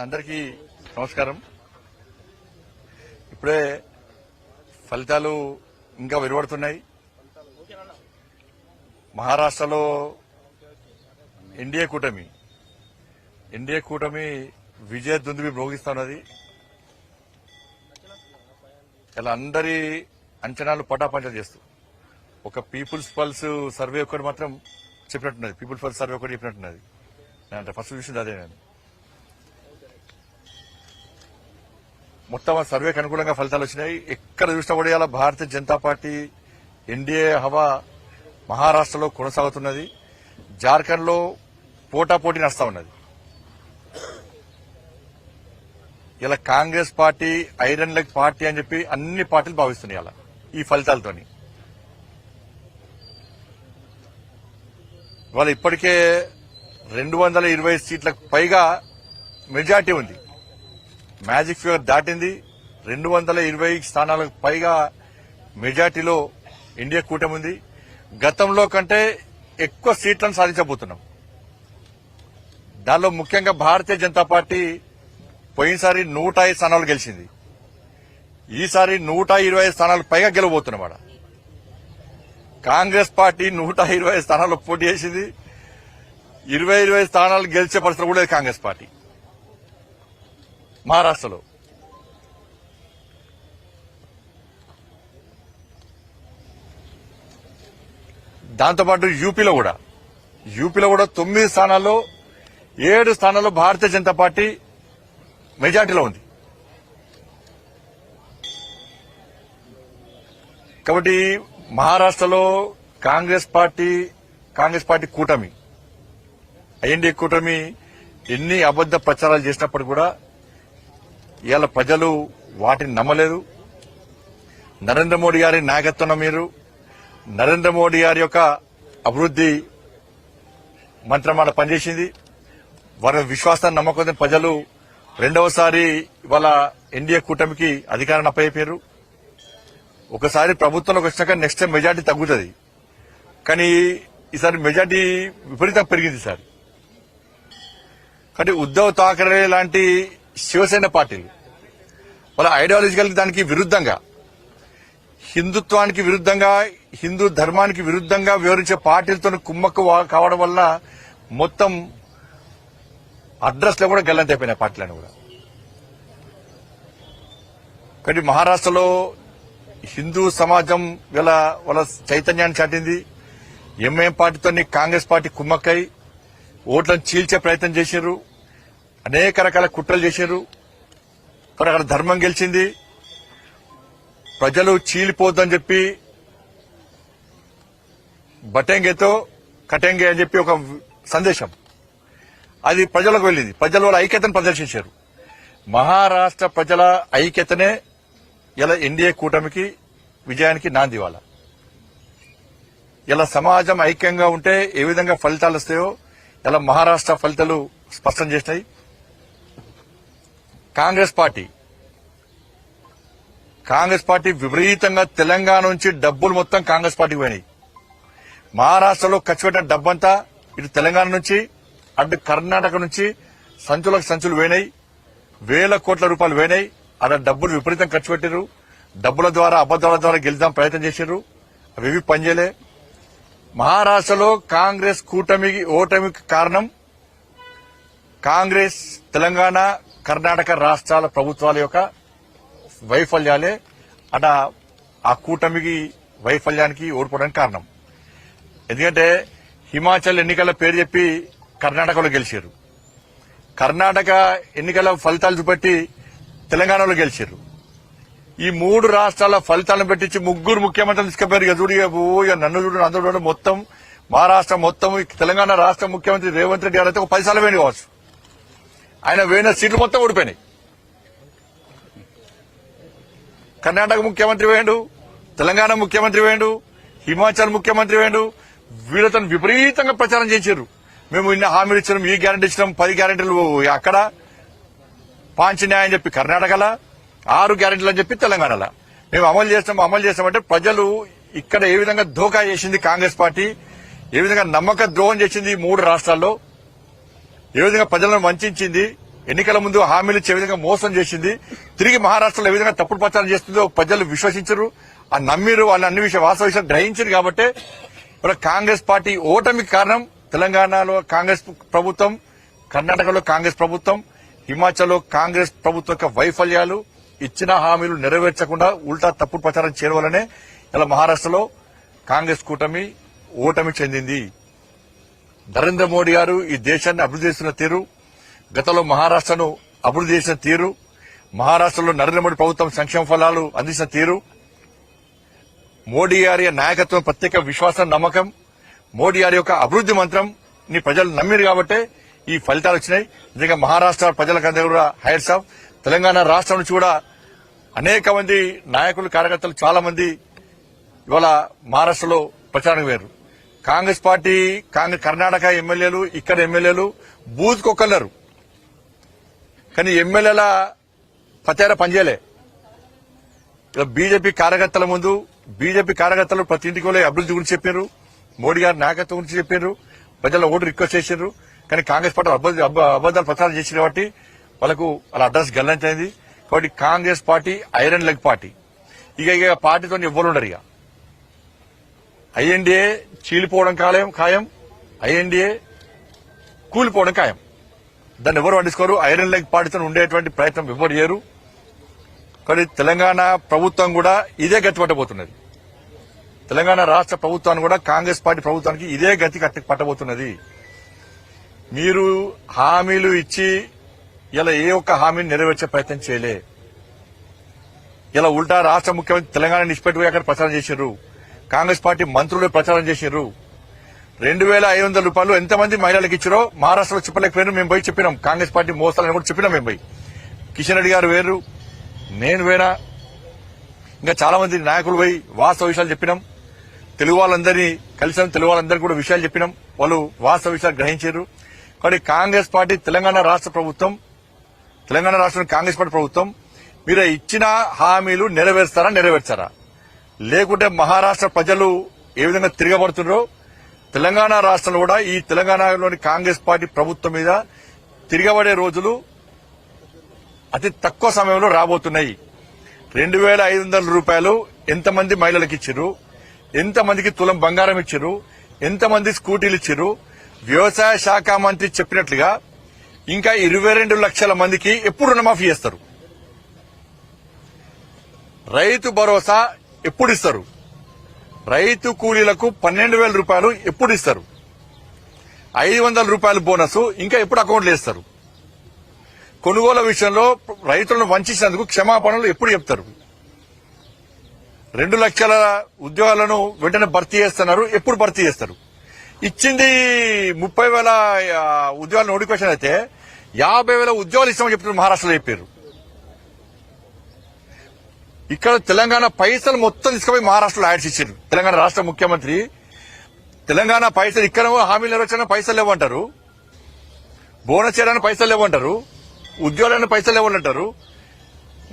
అందరికీ నమస్కారం. ఇప్పుడే ఫలితాలు ఇంకా వెలువడుతున్నాయి. మహారాష్ట్రలో ఎన్డీఏ కూటమి ఎన్డీఏ కూటమి విజయ దుందుబి భోగిస్తున్నది ఇలా అందరి అంచనాలు పటాపంచలు చేస్తూ ఒక పీపుల్స్ పల్స్ సర్వే ఒకటి మాత్రం చెప్పినట్టున్నది. పీపుల్స్ పల్స్ సర్వే ఒకటి చెప్పినట్టున్నది. అంటే ఫస్ట్ చూసింది అదే నేను. మొత్తం ఆ సర్వేకి అనుకూలంగా ఫలితాలు వచ్చినాయి. ఎక్కడ చూసినా కూడా భారతీయ జనతా పార్టీ ఎన్డీఏ హవా మహారాష్ట్రలో కొనసాగుతున్నది. జార్ఖండ్లో పోటాపోటీ నడుస్తా ఉన్నది. ఇలా Congress party iron leg party అని చెప్పి అన్ని పార్టీలు భావిస్తున్నాయి అలా ఈ ఫలితాలతోని. వాళ్ళ ఇప్పటికే రెండు వందల ఇరవై సీట్లకు పైగా మెజార్టీ ఉంది. మ్యాజిక్ ఫిగర్ దాటింది. రెండు వందల ఇరవై స్థానాలకు పైగా మెజార్టీలో ఇండియా కూటమి ఉంది. గతంలో కంటే ఎక్కువ సీట్లను సాధించబోతున్నాం. దానిలో ముఖ్యంగా భారతీయ జనతా పార్టీ పోయినసారి నూట ఐదు స్థానాలు గెలిచింది. ఈసారి నూట ఇరవై ఐదు స్థానాలు పైగా గెలవబోతున్నాం కాంగ్రెస్ పార్టీ నూట ఇరవై ఐదు స్థానాల్లో పోటీ చేసింది. ఇరవై ఇరవై స్థానాలు గెలిచే పరిస్థితి కూడా లేదు కాంగ్రెస్ పార్టీ. మహారాష్ట్రలో. దాంతోపాటు యూపీలో కూడా. యూపీలో కూడా తొమ్మిది స్థానాల్లో ఏడు స్థానాల్లో భారతీయ జనతా పార్టీ మెజార్టీలో ఉంది. కాబట్టి మహారాష్ట్రలో కాంగ్రెస్ పార్టీ కాంగ్రెస్ పార్టీ కూటమి ఎన్డీఏ కూటమి ఎన్ని అబద్ద ప్రచారాలు చేసినప్పుడు కూడా ఇవాళ ప్రజలు వాటిని నమ్మలేదు నరేంద్ర మోడీ గారి నాయకత్వం మీరు నరేంద్ర మోడీ గారి యొక్క అభివృద్ది మంత్రమాట పనిచేసింది. వారి విశ్వాసాన్ని నమ్మకం ప్రజలు రెండవసారి ఇవాళ ఎన్డీఏ కూటమికి అధికారాన్ని అప్పయిపోయారు ఒకసారి ప్రభుత్వంలోకి వచ్చినాక నెక్స్ట్ టైం మెజార్టీ తగ్గుతుంది. కానీ ఈసారి మెజార్టీ విపరీతంగా పెరిగింది సార్. కానీ ఉద్దవ్ థాకరే లాంటి శివసేన పార్టీలు వాళ్ళ ఐడియాలజికల్ దానికి విరుద్ధంగా హిందుత్వానికి విరుద్ధంగా హిందూ ధర్మానికి విరుద్ధంగా వివరించే పార్టీలతో కుమ్మక్కు కావడం వల్ల మొత్తం అడ్రస్లో కూడా గల్లంతైపోయినాయి పార్టీలను కూడా. కానీ మహారాష్ట్రలో హిందూ సమాజం వీళ్ళ వాళ్ళ చైతన్యాన్ని చాటింది. ఎంఐఎం పార్టీతో కాంగ్రెస్ పార్టీ కుమ్మక్కై ఓట్లను చీల్చే ప్రయత్నం చేశారు. అనేక రకాల కుట్రలు చేశారు. మరి అక్కడ ధర్మం గెలిచింది. ప్రజలు చీలిపోద్దని చెప్పి బటెంగేతో కటెంగే అని చెప్పి ఒక సందేశం. అది ప్రజలకు వెళ్ళింది. ప్రజలు వాళ్ళ ఐక్యతను ప్రదర్శించారు. మహారాష్ట్ర ప్రజల ఐక్యతనే ఇలా ఎన్డీఏ కూటమికి విజయానికి నాంది ఇవాళ. ఇలా సమాజం ఐక్యంగా ఉంటే ఏ విధంగా ఫలితాలు వస్తాయో ఇలా మహారాష్ట్ర ఫలితాలు స్పష్టం చేసినాయి. కాంగ్రెస్ పార్టీ. కాంగ్రెస్ పార్టీ విపరీతంగా తెలంగాణ నుంచి డబ్బులు మొత్తం కాంగ్రెస్ పార్టీకి పోయినాయి. మహారాష్ట్రలో ఖర్చు పెట్టిన డబ్బంతా ఇటు తెలంగాణ నుంచి అటు కర్ణాటక నుంచి సంచులకు సంచులు పోయినాయి. వేల కోట్ల రూపాయలు పోయినాయి. అలా డబ్బులు విపరీతం ఖర్చు పెట్టారు డబ్బుల ద్వారా అబద్దాల ద్వారా గెలుద్దాం ప్రయత్నం చేశారు అవి పనిచేయలే మహారాష్ట్రలో కాంగ్రెస్ కూటమికి ఓటమికి కారణం కాంగ్రెస్ తెలంగాణ కర్ణాటక రాష్ట్రాల ప్రభుత్వాల యొక్క వైఫల్యాలే అట ఆ కూటమికి వైఫల్యానికి ఓడిపోవడానికి కారణం. ఎందుకంటే హిమాచల్ ఎన్నికల పేరు చెప్పి కర్ణాటకలో గెలిచారు. కర్ణాటక ఎన్నికల ఫలితాలు చూపెట్టి తెలంగాణలో గెలిచారు. ఈ మూడు రాష్ట్రాల ఫలితాలను పెట్టించి ముగ్గురు ముఖ్యమంత్రులు తీసుకుపోయారు ఇక ఇక నన్ను చూడు అందరూ చూడు మొత్తం మహారాష్ట్ర మొత్తం తెలంగాణ రాష్ట్ర ముఖ్యమంత్రి రేవంత్ రెడ్డి గారు అయితే ఒక పది సార్లు వేణి కావచ్చు. ఆయన వేయిన సీట్లు మొత్తం ఓడిపోయినాయి కర్ణాటక ముఖ్యమంత్రి వేయండు తెలంగాణ ముఖ్యమంత్రి వేయండు హిమాచల్ ముఖ్యమంత్రి వేయండు వీళ్ళతో విపరీతంగా ప్రచారం చేశారు మేము ఇన్ని హామీలు ఇచ్చినాం ఈ గ్యారంటీ ఇచ్చినాం పది గ్యారంటీలు అక్కడ. పాంచన్యాయం అని చెప్పి కర్ణాటకలో ఆరు గ్యారెంటీలు అని చెప్పి తెలంగాణలో. మేము అమలు చేస్తాం అమలు చేస్తామంటే ప్రజలు ఇక్కడ ఏ విధంగా ధోకా చేసింది కాంగ్రెస్ పార్టీ ఏ విధంగా నమ్మక ద్రోహం చేసింది ఈ మూడు రాష్ట్రాల్లో ఏ విధంగా ప్రజలను వంచింది ఎన్నికల ముందు హామీలు ఇచ్చే విధంగా మోసం చేసింది. తిరిగి మహారాష్ట్రలో ఏ విధంగా తప్పుడు ప్రచారం చేస్తుందో ప్రజలు విశ్వసించరు. ఆ నమ్మిరు వాళ్ళు అన్ని విషయం వాస్తవ విషయాలు గ్రహించారు కాబట్టి కాంగ్రెస్ పార్టీ ఓటమికి కారణం తెలంగాణలో కాంగ్రెస్ ప్రభుత్వం కర్ణాటకలో కాంగ్రెస్ ప్రభుత్వం హిమాచల్లో కాంగ్రెస్ ప్రభుత్వం యొక్క వైఫల్యాలు ఇచ్చిన హామీలు నెరవేర్చకుండా ఉల్టా తప్పుడు ప్రచారం చేయడం వల్లనే ఇలా మహారాష్ట్రలో కాంగ్రెస్ కూటమి ఓటమి చెందింది. నరేంద్ర మోడీ గారు ఈ దేశాన్ని అభివృద్ధి చేసిన తీరు గతంలో మహారాష్ట్రను అభివృద్ధి చేసిన తీరు మహారాష్ట్రలో నరేంద్ర మోడీ ప్రభుత్వం సంక్షేమ ఫలాలు అందించిన తీరు మోడీ గారి నాయకత్వం ప్రత్యేక విశ్వాసం నమ్మకం మోడీ గారి యొక్క అభివృద్ధి మంత్రం నీ ప్రజలు నమ్మిరు కాబట్టే ఈ ఫలితాలు వచ్చినాయి. నిజంగా మహారాష్ట్ర ప్రజలకందరూ కూడా హైర్ సాబ్ తెలంగాణ రాష్ట్రం నుంచి కూడా అనేక మంది నాయకులు కార్యకర్తలు చాలా మంది ఇవాళ మహారాష్ట్రలో ప్రచారం వేరు కాంగ్రెస్ పార్టీ కాంగ్రెస్ కర్ణాటక ఎమ్మెల్యేలు ఇక్కడ ఎమ్మెల్యేలు బూత్ కొక్కలేరు కానీ ఎమ్మెల్యేల ప్రచార పనిచేయలే ఇలా బీజేపీ కార్యకర్తల ముందు బీజేపీ కార్యకర్తలు ప్రతి ఇంటికి అభివృద్ధి గురించి చెప్పారు మోడీ గారి నాయకత్వం గురించి చెప్పారు ప్రజల ఓటు రిక్వెస్ట్ చేశారు కానీ కాంగ్రెస్ పార్టీ అబద్దాలు ప్రచారం చేసిన కాబట్టి వాళ్ళకు వాళ్ళ అడ్రస్ గల్లంతైంది. కాబట్టి Congress party iron leg party. ఇక ఇక పార్టీతో ఎవరు ఉండరు ఇక. ఐఎన్డీఏ చీలిపోవడం ఖాయం. ఖాయం ఐఎన్డీఏ కూలిపోవడం ఖాయం. దాన్ని ఎవరు పట్టించుకోరు? ఐరన్ లెగ్ పార్టీతో ఉండేటువంటి ప్రయత్నం ఎవరు చేయరు. కానీ తెలంగాణ ప్రభుత్వం కూడా ఇదే గతి పట్టబోతున్నది. తెలంగాణ రాష్ట్ర ప్రభుత్వాన్ని కూడా కాంగ్రెస్ పార్టీ ప్రభుత్వానికి ఇదే గతి కట్టి పట్టబోతున్నది. మీరు హామీలు ఇచ్చి ఇలా ఏ ఒక్క హామీని నెరవేర్చే ప్రయత్నం చేయలే. ఇలా ఉల్టా రాష్ట్ర ముఖ్యమంత్రి తెలంగాణ నిష్పెట్టుకుని అక్కడ ప్రచారం చేశారు కాంగ్రెస్ పార్టీ మంత్రులు ప్రచారం చేసినారు రెండు వేల ఐదు వందల రూపాయలు ఎంతమంది మహిళలకు ఇచ్చారో మహారాష్ట్రలో చెప్పలేకపోయినా మేము పోయి చెప్పినాం. కాంగ్రెస్ పార్టీ మోస్తాలని కూడా చెప్పినాం మేము పోయి. కిషన్ రెడ్డి గారు వేరు నేను వేరా ఇంకా చాలా మంది నాయకులు పోయి వాస్తవ విషయాలు చెప్పినాం. తెలుగు వాళ్ళందరినీ కలిసాం. తెలుగు వాళ్ళందరికీ కూడా విషయాలు చెప్పినాం. వాళ్ళు వాస్తవ విషయాలు గ్రహించారు కాబట్టి కాంగ్రెస్ పార్టీ తెలంగాణ రాష్ట్ర ప్రభుత్వం తెలంగాణ రాష్ట్రంలో కాంగ్రెస్ పార్టీ ప్రభుత్వం మీరు ఇచ్చిన హామీలు నెరవేర్స్తారా నెరవేర్చారా? లేకుంటే మహారాష్ట్ర ప్రజలు ఏ విధంగా తిరగబడుతున్నారో తెలంగాణ రాష్ట్రంలో కూడా ఈ తెలంగాణలోని కాంగ్రెస్ పార్టీ ప్రభుత్వం మీద తిరగబడే రోజులు అతి తక్కువ సమయంలో రాబోతున్నాయి. రెండు వేల ఐదు వందల రూపాయలు ఎంతమంది మహిళలకు ఇచ్చారు ఎంతమందికి తులం బంగారం ఇచ్చారు ఎంతమంది స్కూటీలు ఇచ్చారు వ్యవసాయ శాఖ మంత్రి చెప్పినట్లుగా ఇంకా ఇరవై రెండు లక్షల మందికి ఎప్పుడు రుణమాఫీ చేస్తారు? రైతు భరోసా ఎప్పుడు ఇస్తారు? రైతు కూలీలకు పన్నెండు వేల రూపాయలు ఎప్పుడు ఇస్తారు? ఐదు వందల రూపాయల బోనస్ ఇంకా ఎప్పుడు అకౌంట్లు వేస్తారు? కొనుగోలు విషయంలో రైతులను వంచేసినందుకు క్షమాపణలు ఎప్పుడు చెప్తారు? రెండు లక్షల ఉద్యోగాలను వెంటనే భర్తీ చేస్తున్నారు ఎప్పుడు భర్తీ చేస్తారు? ఇచ్చింది ముప్పై వేల ఉద్యోగాల నోటిఫికేషన్ అయితే యాభై వేల ఉద్యోగాలు ఇస్తామని చెప్తున్నారు మహారాష్ట్రలో చెప్పారు. ఇక్కడ తెలంగాణ పైసలు మొత్తం తీసుకుపోయి మహారాష్ట్రలో యాడ్స్ ఇచ్చారు తెలంగాణ రాష్ట్ర ముఖ్యమంత్రి తెలంగాణ పైసలు ఇక్కడ హామీలు నెరవేర్చడానికి పైసలు లేవంటారు. బోనస్ చేయడానికి పైసలు లేవంటారు. ఉద్యోగాలను పైసలు లేవంటారు.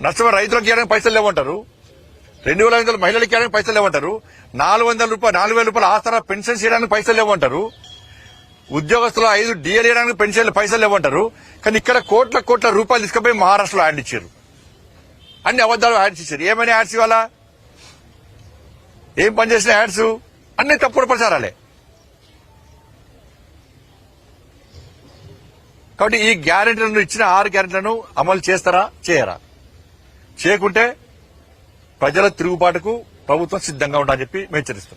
నష్టం రైతులకు ఇవ్వడానికి పైసలు లేవంటారు. రెండు వేల ఐదు వందల మహిళలకు ఇవ్వడానికి పైసలు లేవంటారు. నాలుగు వందల రూపాయలు నాలుగు వేల రూపాయలు ఆసరా పెన్షన్ చేయడానికి పైసలు లేవంటారు. ఉద్యోగస్తులు ఐదు డిఎల్ చేయడానికి పెన్షన్ పైసలు లేవంటారు. కానీ ఇక్కడ కోట్ల కోట్ల రూపాయలు తీసుకుపోయి మహారాష్ట్రలో యాడ్ ఇచ్చారు. అన్ని అబద్దాలు యాడ్స్ ఇచ్చారు. ఏమైనా యాడ్స్ ఇవాళ ఏం పనిచేసిన యాడ్స్ అన్ని తప్పుడు ప్రచారాలే. కాబట్టి ఈ గ్యారెంటీలను ఇచ్చిన ఆరు గ్యారెంటీలను అమలు చేస్తారా? చేయరా. చేయకుంటే ప్రజల తిరుగుబాటుకు ప్రభుత్వం సిద్ధంగా ఉంటారని చెప్పి మేము హెచ్చరిస్తున్నాం.